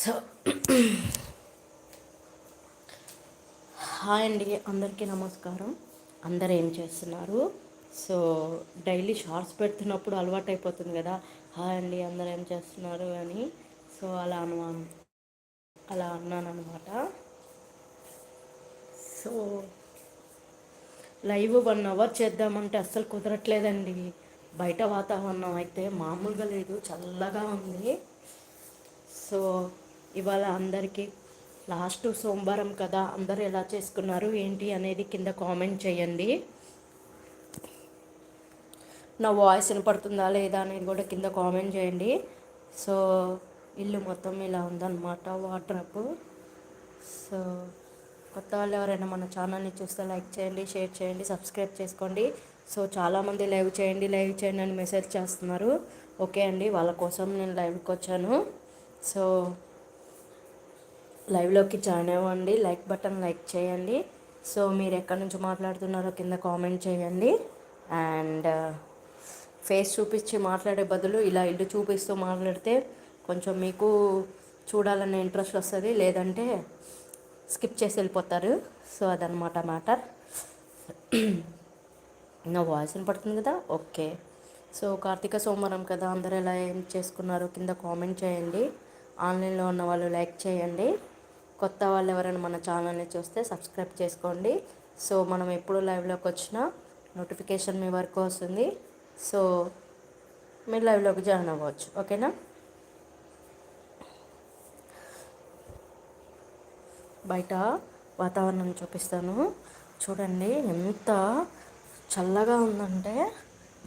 So hi అండి అందరికీ నమస్కారం. అందరు ఏం చేస్తున్నారు? సో డైలీ షార్ట్స్ పెడుతున్నప్పుడు అలవాటు అయిపోతుంది కదా. హాయ్ అండి అందరు ఏం చేస్తున్నారు అని. సో అలా అను అలా అన్నాను అనమాట సో లైవ్ వన్ అవర్ చేద్దామంటే అస్సలు కుదరట్లేదండి. బయట వాతావరణం అయితే మామూలుగా లేదు చల్లగా ఉంది. సో ఇవాళ అందరికీ లాస్ట్ సోమవారం కదా అందరు ఎలా చేసుకున్నారు ఏంటి అనేది కింద కామెంట్ చేయండి. నా వాయిస్ వినపడుతుందా లేదా అనేది కూడా కింద కామెంట్ చేయండి. సో ఇల్లు మొత్తం ఇలా ఉందన్నమాట వాట్రప్ సో కొత్త వాళ్ళు ఎవరైనా మన ఛానల్ని చూస్తే లైక్ చేయండి షేర్ చేయండి సబ్స్క్రైబ్ చేసుకోండి. సో చాలామంది లైవ్ చేయండి లైవ్ చేయండి అని మెసేజ్ చేస్తున్నారు. ఓకే అండి వాళ్ళ కోసం నేను లైవ్కి వచ్చాను. సో లైవ్లోకి జాయిన్ అవ్వండి. లైక్ బటన్ లైక్ చేయండి. సో మీరు ఎక్కడి నుంచి మాట్లాడుతున్నారో కింద కామెంట్ చేయండి. అండ్ ఫేస్ చూపించి మాట్లాడే బదులు ఇలా ఇల్లు చూపిస్తూ మాట్లాడితే కొంచెం మీకు చూడాలనే ఇంట్రెస్ట్ వస్తుంది. లేదంటే స్కిప్ చేసి వెళ్ళిపోతారు. సో అదనమాట మ్యాటర్. నా వాయిస్ వినపడుతుంది కదా? ఓకే. సో కార్తీక సోమవారం కదా అందరూ ఎలా ఏం చేసుకున్నారు కింద కామెంట్ చేయండి. ఆన్లైన్లో ఉన్న వాళ్ళు లైక్ చేయండి. కొత్త వాళ్ళు ఎవరైనా మన ఛానల్ని చూస్తే సబ్స్క్రైబ్ చేసుకోండి. సో మనం ఎప్పుడు లైవ్లోకి వచ్చినా నోటిఫికేషన్ మీ వరకు వస్తుంది. సో మీరు లైవ్లోకి జాయిన్ అవ్వచ్చు. ఓకేనా? బయట వాతావరణం చూపిస్తాను. చూడండి ఎంత చల్లగా ఉందంటే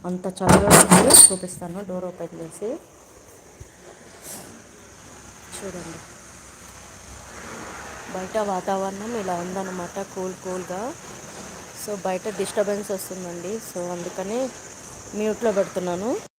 అంత చల్లగా ఉంది చూపిస్తాను. డోర్ ఓపెన్ చేసి. చూడండి. బయట వాతావరణం ఇలా ఉందన్నమాట కూల్ కూల్గా. సో బయట డిస్టర్బెన్స్ వస్తుందండి. సో అందుకని మ్యూట్లో పెడుతున్నాను.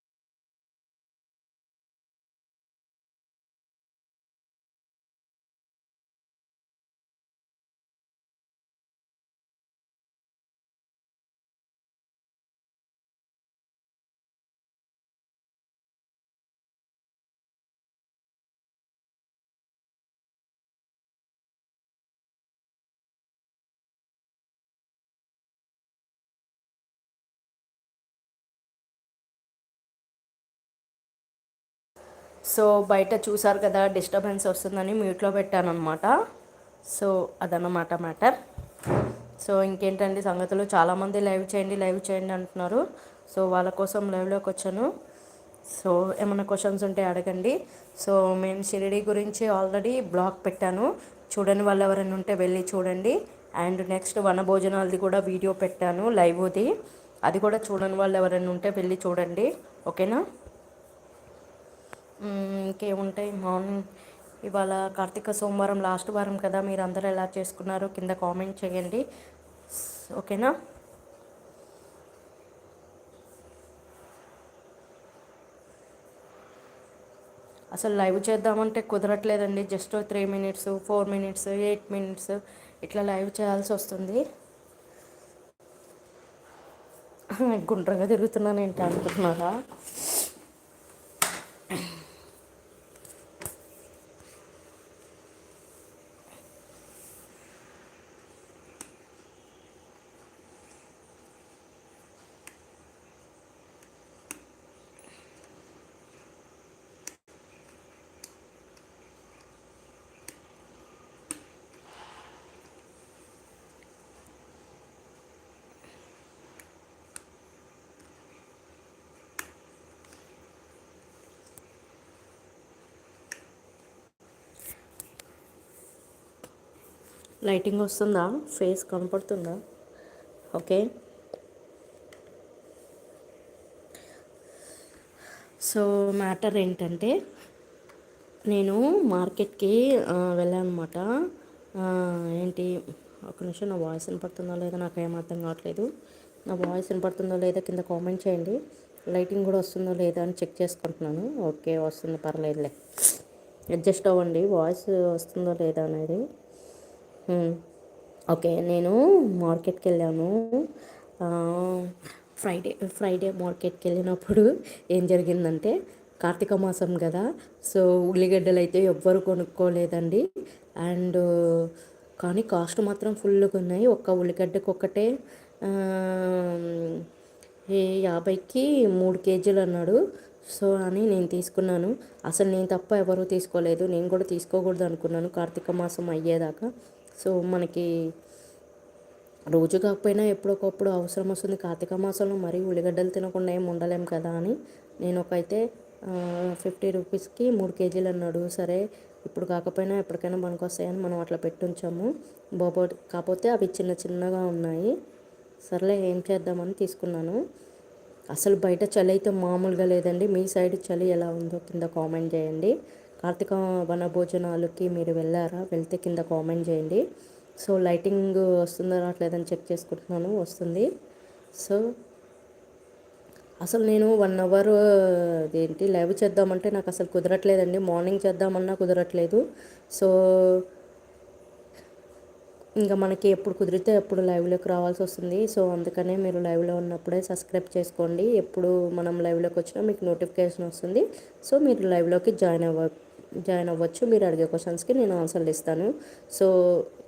సో బయట చూసారు కదా డిస్టర్బెన్స్ వస్తుందని మ్యూట్లో పెట్టాను అనమాట సో అదన్నమాట మ్యాటర్ సో ఇంకేంటండి సంగతులు? చాలామంది లైవ్ చేయండి లైవ్ చేయండి అంటున్నారు. సో వాళ్ళ కోసం లైవ్లోకి వచ్చాను. సో ఏమైనా క్వశ్చన్స్ ఉంటే అడగండి. సో మేము షిరిడి గురించి ఆల్రెడీ బ్లాగ్ పెట్టాను. చూడని వాళ్ళు ఎవరైనా ఉంటే వెళ్ళి చూడండి. అండ్ నెక్స్ట్ వన భోజనాలది కూడా వీడియో పెట్టాను లైవ్ది అది కూడా చూడని వాళ్ళు ఎవరైనా ఉంటే వెళ్ళి చూడండి. ఓకేనా? ఇంకేముంటాయి? మార్నింగ్ ఇవాళ కార్తీక సోమవారం లాస్ట్ వారం కదా మీరు అందరూ ఎలా చేసుకున్నారో కింద కామెంట్ చేయండి. ఓకేనా? అసలు లైవ్ చేద్దామంటే కుదరట్లేదండి. Just three minutes four minutes eight minutes ఇట్లా లైవ్ చేయాల్సి వస్తుంది. గుండ్రంగా తిరుగుతున్నాను ఏంటి అనుకుంటున్నారా లైటింగ్ వస్తుందా? ఫేస్ కనపడుతుందా? ఓకే. సో మ్యాటర్ ఏంటంటే నేను మార్కెట్కి వెళ్ళాను అనమాట ఏంటి ఒక నిమిషం నా వాయిస్ వినపడుతుందో లేదో నాకు ఏం అర్థం కావట్లేదు. నా వాయిస్ వినపడుతుందో లేదో కింద కామెంట్ చేయండి. లైటింగ్ కూడా వస్తుందో లేదా అని చెక్ చేసుకుంటున్నాను. ఓకే వస్తుంది పర్లేదులే. అడ్జస్ట్ అవ్వండి. వాయిస్ వస్తుందో లేదా అనేది ఓకే నేను మార్కెట్కి వెళ్ళాను ఫ్రైడే ఫ్రైడే మార్కెట్కి వెళ్ళినప్పుడు ఏం జరిగిందంటే కార్తీక మాసం కదా సో ఉల్లిగడ్డలు అయితే ఎవ్వరు కొనుక్కోలేదండి. అండ్ కానీ కాస్ట్ మాత్రం ఫుల్గా ఉన్నాయి. ఒక్క ఉల్లిగడ్డకు ఒకటే యాభైకి మూడు కేజీలు అన్నాడు. సో అని నేను తీసుకున్నాను. అసలు నేను తప్ప ఎవరు తీసుకోలేదు. నేను కూడా తీసుకోకూడదు అనుకున్నాను కార్తీక మాసం అయ్యేదాకా. సో మనకి రోజు కాకపోయినా ఎప్పుడొకప్పుడు అవసరం వస్తుంది. కార్తీక మాసంలో మరీ ఉల్లిగడ్డలు తినకుండా ఏం ఉండలేం కదా అని నేను ఒకైతే ఫిఫ్టీ రూపీస్కి మూడు కేజీలు అన్నాడు. సరే ఇప్పుడు కాకపోయినా ఎప్పటికైనా మనకు వస్తాయని మనం అట్లా పెట్టుంచాము. బాబో కాకపోతే అవి చిన్న చిన్నగా ఉన్నాయి. సర్లే ఏం చేద్దామని తీసుకున్నాను. అసలు బయట చలి అయితే మామూలుగా లేదండి. మీ సైడ్ చలి ఎలా ఉందో కింద కామెంట్ చేయండి. కార్తీక వనభోజనాలకి మీరు వెళ్ళారా? వెళ్తే కింద కామెంట్ చేయండి. సో లైటింగ్ వస్తుందో రావట్లేదని చెక్ చేసుకుంటున్నాను వస్తుంది. సో అసలు నేను వన్ అవర్ ఏంటి లైవ్ చేద్దామంటే నాకు అసలు కుదరట్లేదండి. మార్నింగ్ చేద్దామన్నా కుదరట్లేదు. సో ఇంకా మనకి ఎప్పుడు కుదిరితే అప్పుడు లైవ్లోకి రావాల్సి వస్తుంది. సో అందుకనే మీరు లైవ్లో ఉన్నప్పుడే సబ్స్క్రైబ్ చేసుకోండి. ఎప్పుడు మనం లైవ్లోకి వచ్చినా మీకు నోటిఫికేషన్ వస్తుంది. సో మీరు లైవ్లోకి జాయిన్ అవ్వ జాయిన్ అవ్వచ్చు. మీరు అడిగే క్వశ్చన్స్కి నేను ఆన్సర్లు ఇస్తాను. సో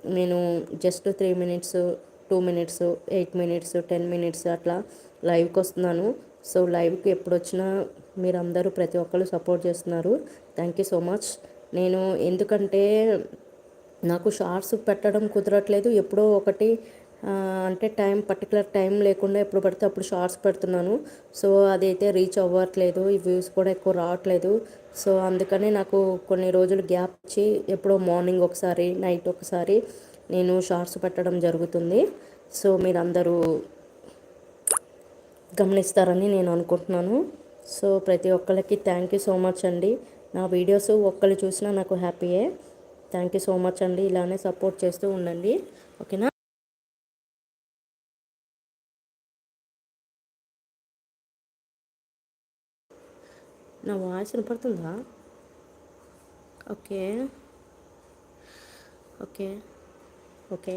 నేను just three minutes two minutes eight minutes ten minutes అట్లా లైవ్కి వస్తున్నాను. సో లైవ్కి ఎప్పుడు వచ్చినా మీరందరూ ప్రతి ఒక్కరు సపోర్ట్ చేస్తున్నారు. Thank you so much. నేను ఎందుకంటే నాకు షార్ట్స్ పెట్టడం కుదరట్లేదు. ఎప్పుడో ఒకటి అంటే టైం పర్టికులర్ టైం లేకుండా ఎప్పుడు పడితే అప్పుడు షార్ట్స్ పెడుతున్నాను. సో అదైతే రీచ్ అవ్వట్లేదు. ఈ వ్యూస్ కూడా ఎక్కువ రావట్లేదు. సో అందుకని నాకు కొన్ని రోజులు గ్యాప్ ఇచ్చి ఎప్పుడో మార్నింగ్ ఒకసారి నైట్ ఒకసారి నేను షార్ట్స్ పెట్టడం జరుగుతుంది. సో మీరందరూ గమనిస్తారని నేను అనుకుంటున్నాను. సో ప్రతి ఒక్కరికి థ్యాంక్ యూ సో మచ్ అండి. నా వీడియోస్ ఒక్కరు చూసినా నాకు హ్యాపీయే. థ్యాంక్ యూ సో మచ్ అండి. ఇలానే సపోర్ట్ చేస్తూ ఉండండి. ఓకేనా? నా వాయిస్ వినపడుతుందా? ఓకే. ఓకే. ఓకే.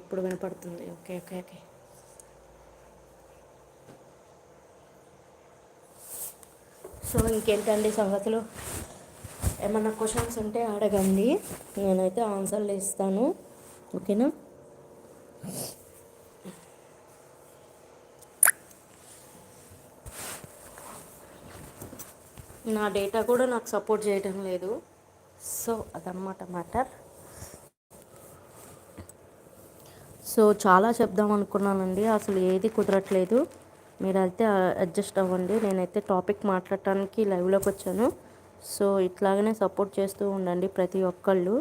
ఇప్పుడు వినపడుతుంది. Okay okay okay. సో ఇంకేంటండి సంగతులు? ఏమన్నా క్వశ్చన్స్ ఉంటే అడగండి. నేనైతే ఆన్సర్లు ఇస్తాను. ఓకేనా? నా డేటా కూడా నాకు సపోర్ట్ చేయడం లేదు. సో అదనమాట మ్యాటర్. సో చాలా చెప్దాం అనుకున్నానండి. అసలు ఏది కుదరట్లేదు. మీరైతే అడ్జస్ట్ అవ్వండి. నేనైతే టాపిక్ మాట్లాడటానికి లైవ్లోకి వచ్చాను. సో ఇట్లాగనే సపోర్ట్ చేస్తూ ఉండండి ప్రతి ఒక్కళ్ళు.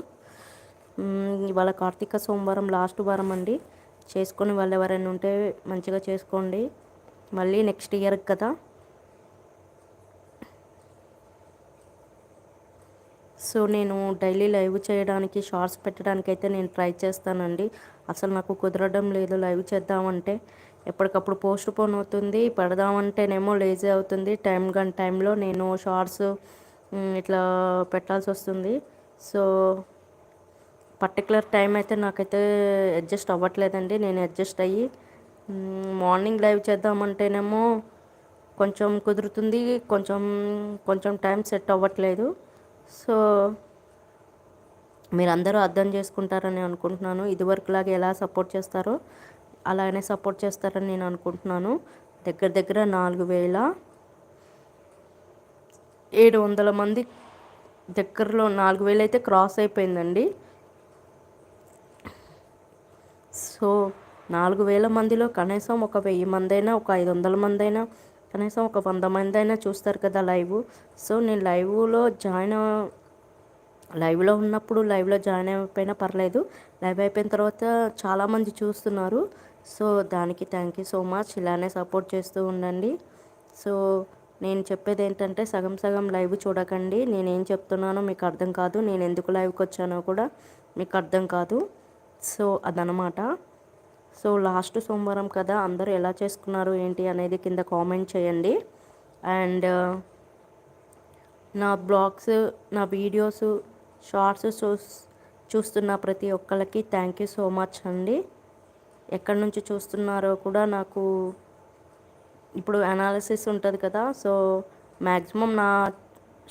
ఇవాళ కార్తీక సోమవారం లాస్ట్ వారం అండి. చేసుకొని వాళ్ళు ఎవరైనా ఉంటే మంచిగా చేసుకోండి. మళ్ళీ నెక్స్ట్ ఇయర్ కదా. సో నేను డైలీ లైవ్ చేయడానికి షార్ట్స్ పెట్టడానికి అయితే నేను ట్రై చేస్తానండి. అసలు నాకు కుదరడం లేదు లైవ్ చేద్దామంటే. ఎప్పటికప్పుడు పోస్ట్ పోన్ అవుతుంది పెడదామంటేనేమో లేజీ అవుతుంది. టైం గన్ టైంలో నేను షార్ట్స్ ఇట్లా పెట్టాల్సి వస్తుంది. సో పర్టికులర్ టైం అయితే నాకైతే అడ్జస్ట్ అవ్వట్లేదండి. నేను అడ్జస్ట్ అయ్యి మార్నింగ్ లైవ్ చేద్దామంటేనేమో కొంచెం కుదురుతుంది కొంచెం కొంచెం టైం సెట్ అవ్వట్లేదు. సో మీరందరూ అర్థం చేసుకుంటారని అనుకుంటున్నాను. ఇదివరకులాగా ఎలా సపోర్ట్ చేస్తారో అలానే సపోర్ట్ చేస్తారని నేను అనుకుంటున్నాను. దగ్గర దగ్గర నాలుగు వేల ఏడు వందల మంది దగ్గరలో నాలుగు వేలు అయితే క్రాస్ అయిపోయిందండి. సో నాలుగు వేల మందిలో కనీసం ఒక వెయ్యి మంది అయినా ఒక ఐదు వందల మంది అయినా కనీసం ఒక వంద మంది అయినా చూస్తారు కదా లైవ్. సో నేను లైవ్లో జాయిన్ లైవ్లో ఉన్నప్పుడు లైవ్లో జాయిన్ అయిపోయినా పర్లేదు. లైవ్ అయిపోయిన తర్వాత చాలామంది చూస్తున్నారు. సో దానికి థ్యాంక్ యూ సో మచ్. ఇలానే సపోర్ట్ చేస్తూ ఉండండి. సో నేను చెప్పేది ఏంటంటే సగం సగం లైవ్ చూడకండి. నేను ఏం చెప్తున్నానో మీకు అర్థం కాదు. నేను ఎందుకు లైవ్కి వచ్చానో కూడా మీకు అర్థం కాదు. సో అదనమాట సో లాస్ట్ సోమవారం కదా అందరూ ఎలా చేసుకున్నారు ఏంటి అనేది కింద కామెంట్ చేయండి. అండ్ నా బ్లాగ్స్ నా వీడియోస్ షార్ట్స్ చూ చూస్తున్న ప్రతి ఒక్కరికి థ్యాంక్ యూ సో మచ్ అండి. ఎక్కడి నుంచి చూస్తున్నారో కూడా నాకు ఇప్పుడు అనాలిసిస్ ఉంటుంది కదా సో మ్యాక్సిమం నా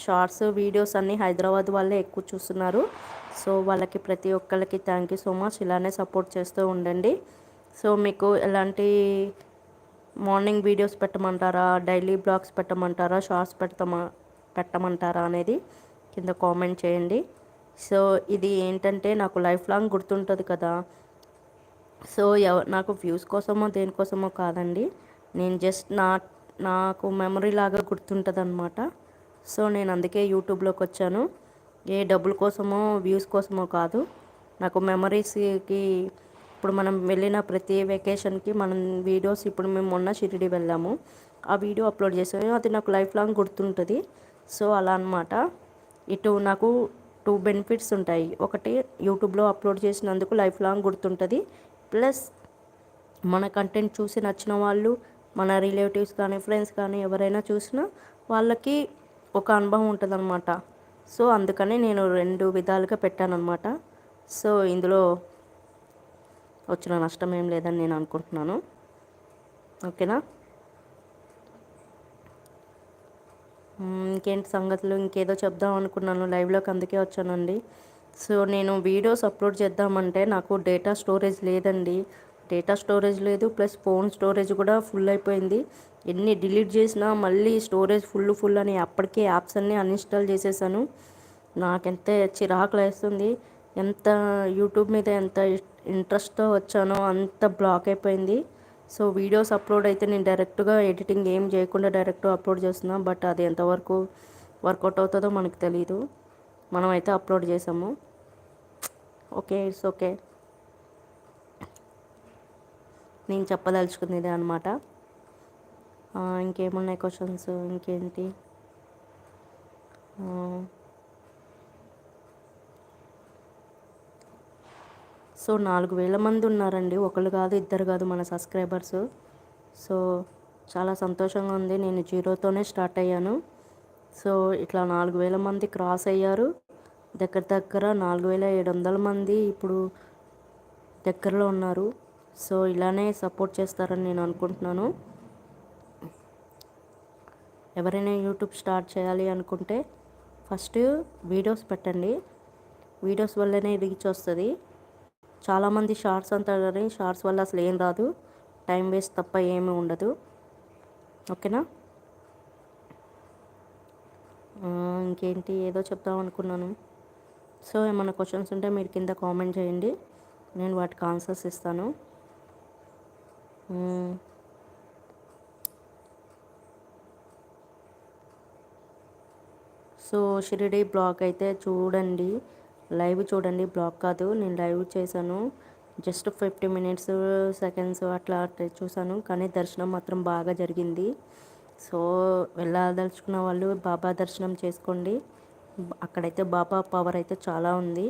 షార్ట్స్ వీడియోస్ అన్నీ హైదరాబాద్ వాళ్ళే ఎక్కువ చూస్తున్నారు. సో వాళ్ళకి ప్రతి ఒక్కరికి థ్యాంక్ యూ సో మచ్ ఇలానే సపోర్ట్ చేస్తూ ఉండండి. సో మీకు ఎలాంటి మార్నింగ్ వీడియోస్ పెట్టమంటారా? డైలీ బ్లాగ్స్ పెట్టమంటారా? షార్ట్స్ పెట్టమా పెట్టమంటారా అనేది కింద కామెంట్ చేయండి. సో ఇది ఏంటంటే నాకు లైఫ్ లాంగ్ గుర్తుంటుంది కదా. సో ఎవ నాకు వ్యూస్ కోసమో దేనికోసమో కాదండి. నేను జస్ట్ నా నాకు మెమరీ లాగా గుర్తుంటుంది అనమాట సో నేను అందుకే యూట్యూబ్లోకి వచ్చాను. ఏ డబ్బుల కోసమో వ్యూస్ కోసమో కాదు. నాకు మెమరీస్కి ఇప్పుడు మనం వెళ్ళిన ప్రతి వెకేషన్కి మనం వీడియోస్ ఇప్పుడు మేము మొన్న షిరిడి వెళ్ళాము. ఆ వీడియో అప్లోడ్ చేసాము. అది నాకు లైఫ్ లాంగ్ గుర్తుంటుంది. సో అలా అనమాట ఇటు నాకు టూ బెనిఫిట్స్ ఉంటాయి. ఒకటి యూట్యూబ్లో అప్లోడ్ చేసినందుకు లైఫ్ లాంగ్ గుర్తుంటుంది. ప్లస్ మన కంటెంట్ చూసి నచ్చిన వాళ్ళు మన రిలేటివ్స్ కానీ ఫ్రెండ్స్ కానీ ఎవరైనా చూసినా వాళ్ళకి ఒక అనుభవం ఉంటుంది అనమాట సో అందుకని నేను రెండు విధాలుగా పెట్టాను అనమాట సో ఇందులో వచ్చిన నష్టం ఏం లేదని నేను అనుకుంటున్నాను. ఓకేనా? ఇంకేంటి సంగతులు? ఇంకేదో చెప్దాం అనుకున్నాను. లైవ్లోకి అందుకే వచ్చానండి. సో నేను వీడియోస్ అప్లోడ్ చేద్దామంటే నాకు డేటా స్టోరేజ్ లేదండి. డేటా స్టోరేజ్ లేదు ప్లస్ ఫోన్ స్టోరేజ్ కూడా ఫుల్ అయిపోయింది. ఎన్ని డిలీట్ చేసినా మళ్ళీ స్టోరేజ్ ఫుల్ ఫుల్ అని అప్పటికే యాప్స్ అన్నీ అన్ఇన్స్టాల్ చేసేసాను. నాకెంత చిరాకులు వేస్తుంది ఎంత యూట్యూబ్ మీద ఎంత ఇంట్రెస్ట్తో వచ్చానో అంత బ్లాక్ అయిపోయింది. సో వీడియోస్ అప్లోడ్ అయితే నేను డైరెక్ట్గా ఎడిటింగ్ ఏం చేయకుండా డైరెక్ట్ అప్లోడ్ చేస్తున్నాను బట్ అది ఎంతవరకు వర్కౌట్ అవుతుందో మనకు తెలియదు మనమైతే అప్లోడ్ చేసాము. Okay it's okay. నేను చెప్పదలుచుకుంది ఇదే అనమాట ఇంకేమున్నాయి క్వశ్చన్స్? ఇంకేంటి? సో నాలుగు వేల మంది ఉన్నారండి. ఒకళ్ళు కాదు ఇద్దరు కాదు మన సబ్స్క్రైబర్స్. సో చాలా సంతోషంగా ఉంది. నేను జీరోతోనే స్టార్ట్ అయ్యాను. సో ఇట్లా నాలుగు వేల మంది క్రాస్ అయ్యారు. దగ్గర దగ్గర నాలుగు వేల ఏడు వందల మంది ఇప్పుడు దగ్గరలో ఉన్నారు. సో ఇలానే సపోర్ట్ చేస్తారని నేను అనుకుంటున్నాను. ఎవరైనా యూట్యూబ్ స్టార్ట్ చేయాలి అనుకుంటే ఫస్ట్ వీడియోస్ పెట్టండి. వీడియోస్ వల్లనే రీచ్ వస్తుంది. చాలామంది షార్ట్స్ అంటారు కానీ షార్ట్స్ వల్ల అసలు ఏం రాదు. టైం వేస్ట్ తప్ప ఏమీ ఉండదు. ఓకేనా? ఇంకేంటి? ఏదో చెప్దాం అనుకున్నాను. సో ఏమైనా క్వశ్చన్స్ ఉంటే మీరు కింద కామెంట్ చేయండి. నేను వాటికి ఆన్సర్స్ ఇస్తాను. సో షిరిడి బ్లాగ్ అయితే చూడండి. లైవ్ చూడండి బ్లాక్ కాదు. నేను లైవ్ చేశాను. జస్ట్ ఫిఫ్టీ మినిట్స్ సెకండ్స్ అట్లా చూశాను. కానీ దర్శనం మాత్రం బాగా జరిగింది. సో వెళ్ళదలుచుకున్న వాళ్ళు బాబా దర్శనం చేసుకోండి. అక్కడైతే బాబా పవర్ అయితే చాలా ఉంది.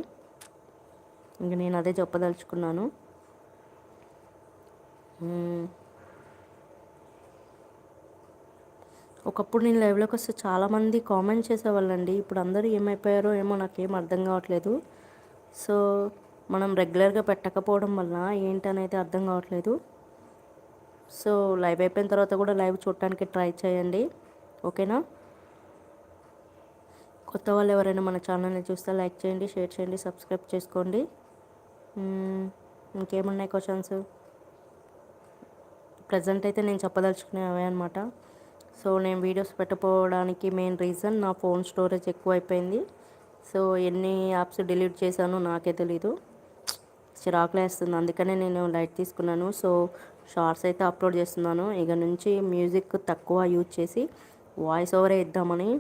ఇంక నేను అదే చెప్పదలుచుకున్నాను. ఒకప్పుడు నేను లైవ్లోకి వస్తే చాలామంది కామెంట్ చేసేవాళ్ళండి. ఇప్పుడు అందరూ ఏమైపోయారో ఏమో నాకేం అర్థం కావట్లేదు. సో మనం రెగ్యులర్గా పెట్టకపోవడం వల్ల ఏంటనేది అర్థం కావట్లేదు. సో లైవ్ అయిపోయిన తర్వాత కూడా లైవ్ చూడటానికి ట్రై చేయండి. ఓకేనా? కొత్త వాళ్ళు ఎవరైనా మన ఛానల్ని చూస్తే లైక్ చేయండి షేర్ చేయండి సబ్స్క్రైబ్ చేసుకోండి. ఇంకేమున్నాయి క్వశ్చన్స్? ప్రజెంట్ అయితే నేను చెప్పదలుచుకునేవే అనమాట సో నేను వీడియోస్ పెట్టపోవడానికి మెయిన్ రీజన్ నా ఫోన్ స్టోరేజ్ ఎక్కువైపోయింది. సో ఎన్ని యాప్స్ డిలీట్ చేశానో నాకే తెలీదు. చిరాకులేస్తుంది అందుకనే నేను లైట్ తీసుకున్నాను. సో షార్ట్స్ అయితే అప్లోడ్ చేస్తున్నాను. ఇక నుంచి మ్యూజిక్ తక్కువ యూజ్ చేసి వాయిస్ ఓవరే ఇద్దామని.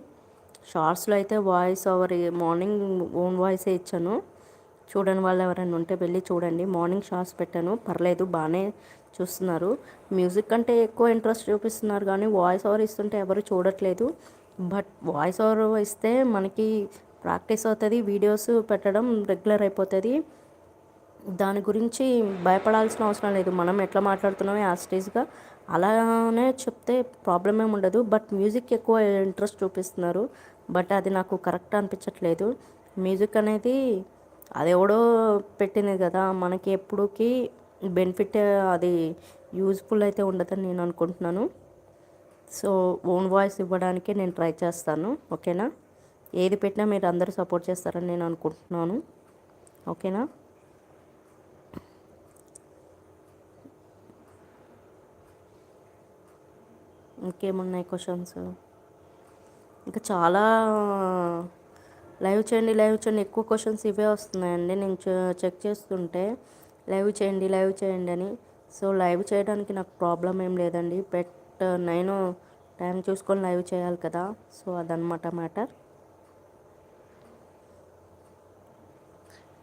షార్ట్స్లో అయితే వాయిస్ ఓవర్ మార్నింగ్ ఓన్ వాయిసే ఇచ్చాను. చూడని వాళ్ళు ఎవరైనా ఉంటే వెళ్ళి చూడండి. మార్నింగ్ షార్ట్స్ పెట్టాను. పర్లేదు బాగానే చూస్తున్నారు. మ్యూజిక్ కంటే ఎక్కువ ఇంట్రెస్ట్ చూపిస్తున్నారు కానీ వాయిస్ ఓవర్ ఇస్తుంటే ఎవరు చూడట్లేదు. బట్ వాయిస్ ఓవర్ ఇస్తే మనకి ప్రాక్టీస్ అవుతుంది వీడియోస్ పెట్టడం రెగ్యులర్ అయిపోతుంది. దాని గురించి భయపడాల్సిన అవసరం లేదు. మనం ఎట్లా మాట్లాడుతున్నామో యాస్టేజ్గా స్టేజ్గా అలానే చెప్తే ప్రాబ్లం ఏమి ఉండదు. బట్ మ్యూజిక్ ఎక్కువ ఇంట్రెస్ట్ చూపిస్తున్నారు. బట్ అది నాకు కరెక్ట్ అనిపించట్లేదు. మ్యూజిక్ అనేది అది ఎవడో పెట్టింది కదా మనకి ఎప్పుడుకి బెనిఫిట్ అది యూజ్ఫుల్ అయితే ఉండదని నేను అనుకుంటున్నాను. సో ఓన్ వాయిస్ ఇవ్వడానికే నేను ట్రై చేస్తాను ఓకేనా? ఏది పెట్టినా మీరు అందరూ సపోర్ట్ చేస్తారని నేను అనుకుంటున్నాను ఓకేనా? ఇంకేమున్నాయి క్వశ్చన్స్? ఇంకా చాలా లైవ్ చేయండి లైవ్ చేయండి. ఎక్కువ క్వశ్చన్స్ ఇవే వస్తున్నాయండి. నేను చెక్ చేస్తుంటే లైవ్ చేయండి లైవ్ చేయండి అని. సో లైవ్ చేయడానికి నాకు ప్రాబ్లం ఏం లేదండి. బట్ నేను టైం చూసుకొని లైవ్ చేయాలి కదా. సో అదనమాట మ్యాటర్.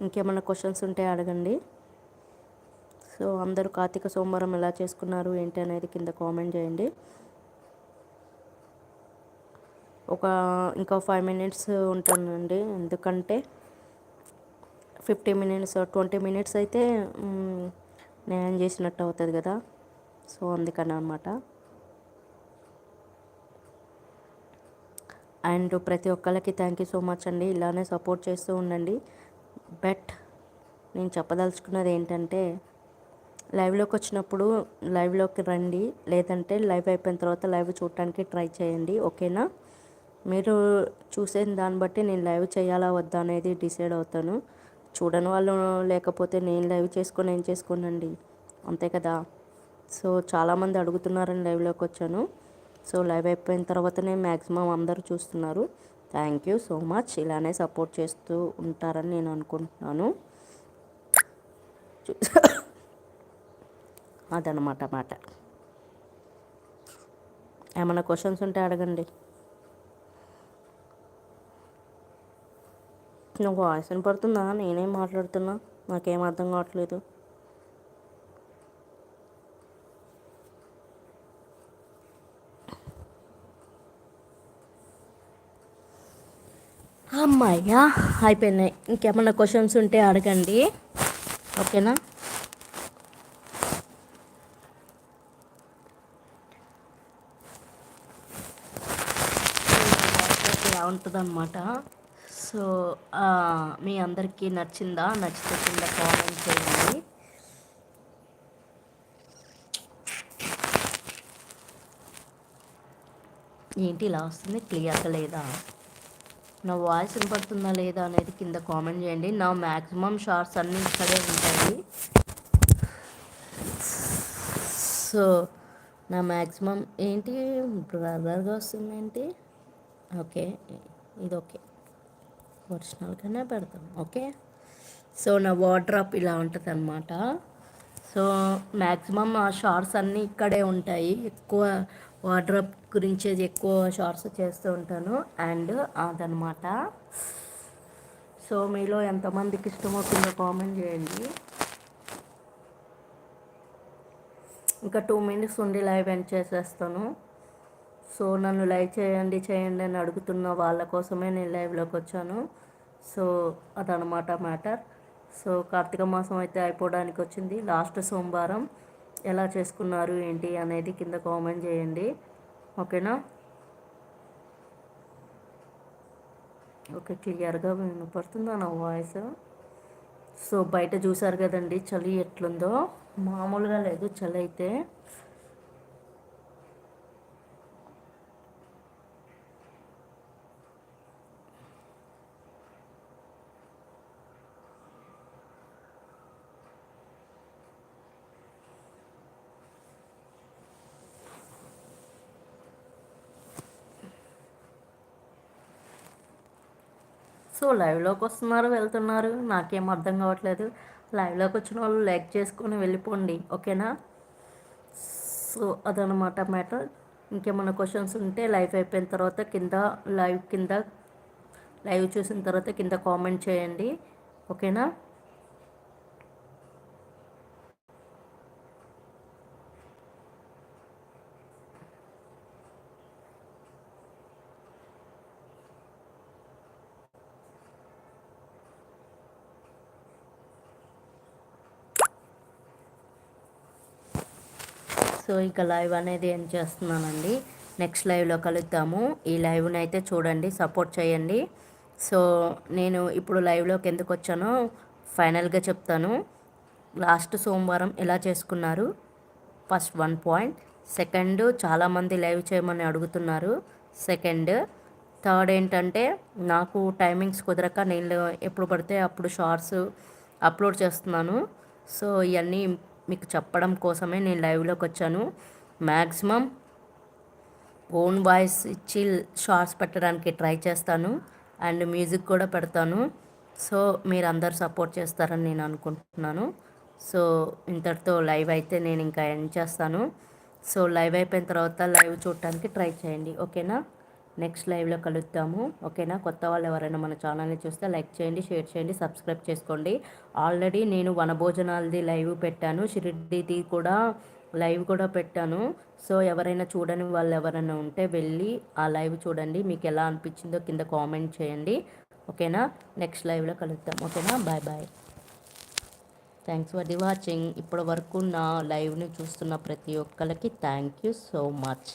ఇంకేమైనా క్వశ్చన్స్ ఉంటే అడగండి. సో అందరూ కార్తీక సోమవారం ఎలా చేసుకున్నారు ఏంటి అనేది కింద కామెంట్ చేయండి. ఒక ఇంకా ఫైవ్ మినిట్స్ ఉంటానండి. ఎందుకంటే ఫిఫ్టీ మినిట్స్ ట్వంటీ మినిట్స్ అయితే నేను చేసినట్టు అవుతుంది కదా. సో అందుకని అనమాట అండ్ ప్రతి ఒక్కరికి థ్యాంక్ యూ సో మచ్ అండి. ఇలానే సపోర్ట్ చేస్తూ ఉండండి. బట్ నేను చెప్పదలుచుకున్నది ఏంటంటే లైవ్లోకి వచ్చినప్పుడు లైవ్లోకి రండి. లేదంటే లైవ్ అయిపోయిన తర్వాత లైవ్ చూడటానికి ట్రై చేయండి. ఓకేనా మీరు చూసే దాన్ని బట్టి నేను లైవ్ చేయాలా వద్దా అనేది డిసైడ్ అవుతాను. చూడని వాళ్ళు లేకపోతే నేను లైవ్ చేసుకొని ఏం చేసుకోనండి? అంతే కదా? సో చాలామంది అడుగుతున్నారని లైవ్లోకి వచ్చాను. సో లైవ్ అయిపోయిన తర్వాతనే మ్యాక్సిమం అందరూ చూస్తున్నారు. Thank you so much. ఇలానే సపోర్ట్ చేస్తూ ఉంటారని నేను అనుకుంటున్నాను. అదనమాట మాట. ఏమైనా క్వశ్చన్స్ ఉంటే అడగండి. నువ్వు వాయిస్ వినపడుతుందా? నేనేం మాట్లాడుతున్నా? నాకేం అర్థం కావట్లేదు. అమ్మాయ్యా అయిపోయినాయి. ఇంకేమన్నా క్వశ్చన్స్ ఉంటే అడగండి. ఓకేనా? ఉంటుందన్నమాట. సో మీ అందరికీ నచ్చిందా? నచ్చితే కింద కామెంట్ చేయండి. ఏంటి ఇలా వస్తుంది? క్లియర్గా లేదా? నా వాయిస్ వినపడుతుందా లేదా అనేది కింద కామెంట్ చేయండి. నా మ్యాక్సిమం షార్ట్స్ అన్నీ ఇక్కడే ఉంటాయి. సో నా మ్యాక్సిమం ఏంటి? బ్రదర్గా వస్తుంది ఏంటి ఓకే ఇది ఓకే. ఒరిజినల్గానే పెడతాం ఓకే? సో నా వాడ్రాప్ ఇలా ఉంటుంది అనమాట సో మ్యాక్సిమం ఆ షార్ట్స్ అన్నీ ఇక్కడే ఉంటాయి. ఎక్కువ వార్డ్రాప్ గురించి ఎక్కువ షార్ట్స్ చేస్తూ ఉంటాను. అండ్ అదనమాట సో మీలో ఎంతమందికి ఇష్టమవుతుందో కామెంట్ చేయండి. ఇంకా టూ మినిట్స్ ఉండి లైవ్ ఎండ్ చేసేస్తాను. సో నన్ను లైవ్ చేయండి చేయండి అని అడుగుతున్న వాళ్ళ కోసమే నేను లైవ్లోకి వచ్చాను. సో అదనమాట మ్యాటర్. సో కార్తీక మాసం అయితే అయిపోవడానికి వచ్చింది. లాస్ట్ సోమవారం ఎలా చేసుకున్నారు ఏంటి అనేది కింద కామెంట్ చేయండి. ఓకేనా? ఓకే క్లియర్గా వినపడుతుందా నా వాయిస్? సో బయట చూసారు కదండి చలి ఎట్లుందో. మామూలుగా లేదు చలి అయితే. సో లైవ్లోకి వస్తున్నారు వెళ్తున్నారు. నాకేం అర్థం కావట్లేదు. లైవ్లోకి వచ్చిన వాళ్ళు లైక్ చేసుకొని వెళ్ళిపోండి ఓకేనా? సో అదనమాట మ్యాటర్. ఇంకేమైనా క్వశ్చన్స్ ఉంటే లైవ్ అయిపోయిన తర్వాత కింద లైవ్ కింద లైవ్ చూసిన తర్వాత కింద కామెంట్ చేయండి ఓకేనా? ఇక లైవ్ అనేది ఏం చేస్తున్నానండి? నెక్స్ట్ లైవ్లో కలుద్దాము. ఈ లైవ్ని అయితే చూడండి సపోర్ట్ చేయండి. సో నేను ఇప్పుడు లైవ్లోకి ఎందుకు వచ్చానో ఫైనల్గా చెప్తాను. లాస్ట్ సోమవారం ఎలా చేసుకున్నారు? First one point. సెకండ్ చాలామంది లైవ్ చేయమని అడుగుతున్నారు. సెకండ్ థర్డ్ ఏంటంటే నాకు టైమింగ్స్ కుదరక నేను ఎప్పుడు పడితే అప్పుడు షార్ట్స్ అప్లోడ్ చేస్తున్నాను. సో ఇవన్నీ మీకు చెప్పడం కోసమే నేను లైవ్లోకి వచ్చాను. మ్యాక్సిమం ఓన్ వాయిస్ ఇచ్చి షార్ట్స్ పెట్టడానికి ట్రై చేస్తాను. అండ్ మ్యూజిక్ కూడా పెడతాను. సో మీరు అందరు సపోర్ట్ చేస్తారని నేను అనుకుంటున్నాను. సో ఇంతటితో లైవ్ అయితే నేను ఇంకా ఎండ్ చేస్తాను. సో లైవ్ అయిపోయిన తర్వాత లైవ్ చూడటానికి ట్రై చేయండి. ఓకేనా? నెక్స్ట్ లైవ్లో కలుద్దాము. ఓకేనా? కొత్త వాళ్ళు ఎవరైనా మన ఛానల్ని చూస్తే లైక్ చేయండి షేర్ చేయండి సబ్స్క్రైబ్ చేసుకోండి. ఆల్రెడీ నేను వనభోజనాలది లైవ్ పెట్టాను. షిరిడ్డిది కూడా లైవ్ కూడా పెట్టాను. సో ఎవరైనా చూడని వాళ్ళు ఎవరైనా ఉంటే వెళ్ళి ఆ లైవ్ చూడండి. మీకు ఎలా అనిపించిందో కింద కామెంట్ చేయండి. ఓకేనా? నెక్స్ట్ లైవ్లో కలుద్దాం. ఓకేనా? Bye bye. Thanks for the watching. ఇప్పటి వరకు నా లైవ్ని చూస్తున్న ప్రతి ఒక్కరికి థ్యాంక్ యూ సో మచ్.